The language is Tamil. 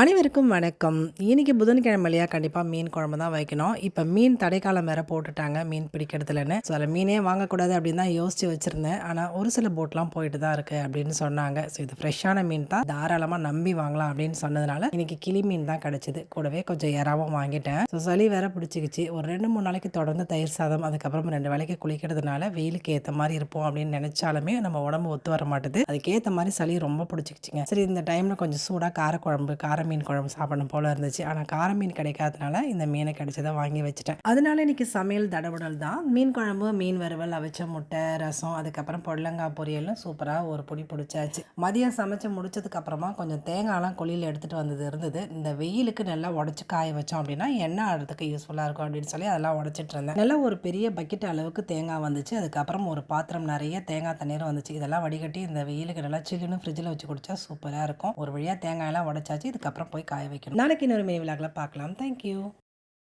அனைவருக்கும் வணக்கம். இன்றைக்கி புதன்கிழமை இல்லையா கண்டிப்பாக மீன் குழம்பு தான் வைக்கணும். இப்போ மீன் தடைக்காலம் வேற போட்டுட்டாங்க. மீன் பிடிக்கிறதுலன்னு. ஸோ அதில் மீனே வாங்கக்கூடாது அப்படின்னு தான் யோசித்து வச்சுருந்தேன். ஆனால் ஒரு சில போட்லாம் போயிட்டு தான் இருக்குது அப்படின்னு சொன்னாங்க. ஸோ இது ஃப்ரெஷ்ஷான மீன் தான். தாராளமாக நம்பி வாங்கலாம் அப்படின்னு சொன்னதுனால இன்னைக்கு கிளி மீன் தான் கிடச்சிது. கூடவே கொஞ்சம் இறாவும் வாங்கிட்டேன். ஸோ சளி வேற பிடிச்சிக்கிச்சு. ஒரு ரெண்டு மூணு நாளைக்கு தொடர்ந்து தயிர் சாதம் அதுக்கப்புறம் ரெண்டு வேலைக்கு குளிக்கிறதுனால வெயிலுக்கு ஏற்ற மாதிரி இருப்போம் அப்படின்னு நினச்சாலுமே நம்ம உடம்பு ஒத்து வர மாட்டுது. அதுக்கேற்ற மாதிரி சளி ரொம்ப பிடிச்சிக்கிச்சிங்க. சரி இந்த டைமில் கொஞ்சம் சூடாக காரக்குழம்பு கார மீன் குழம்பு சாப்பிடணும் போல இருந்துச்சு. ஆனால் கார மீன் கிடைக்காதனால இந்த மீனை கிடைச்சதை வாங்கி வச்சுட்டேன். அதனால இன்றைக்கி சமையல் தடபுடல் தான். மீன் குழம்பு மீன் வறுவல் அவிச்ச முட்டை ரசம் அதுக்கப்புறம் பொடலங்காய் பொரியலும் சூப்பராக ஒரு பொடி பிடிச்சாச்சு. மதியம் சமைச்சு முடிச்சதுக்கப்புறமா கொஞ்சம் தேங்காய்லாம் கொல்லியில் எடுத்துகிட்டு வந்தது இருந்தது. இந்த வெயிலுக்கு நல்லா உடச்சி காய வச்சோம் அப்படின்னா எண்ணெய் ஆடுறதுக்கு யூஸ்ஃபுல்லாக இருக்கும் அப்படின்னு சொல்லி அதெல்லாம் உடச்சிட்டு இருந்தேன். நல்லா ஒரு பெரிய பக்கெட் அளவுக்கு தேங்காய் வந்துச்சு. அதுக்கப்புறம் ஒரு பாத்திரம் நிறைய தேங்காய் தண்ணீர் வந்துச்சு. இதெல்லாம் வடிகட்டி இந்த வெயிலுக்கு நல்லா சில்லுன்னு ஃப்ரிட்ஜில் வச்சு குடிச்சா சூப்பராக இருக்கும். ஒரு வழியாக தேங்காயெல்லாம் உடச்சாச்சு. இதுக்கப்புறம் போய் காய வைக்கணும். நாளைக்கு இன்னொரு மினி விழாக்கில் பார்க்கலாம் தேங்க்யூ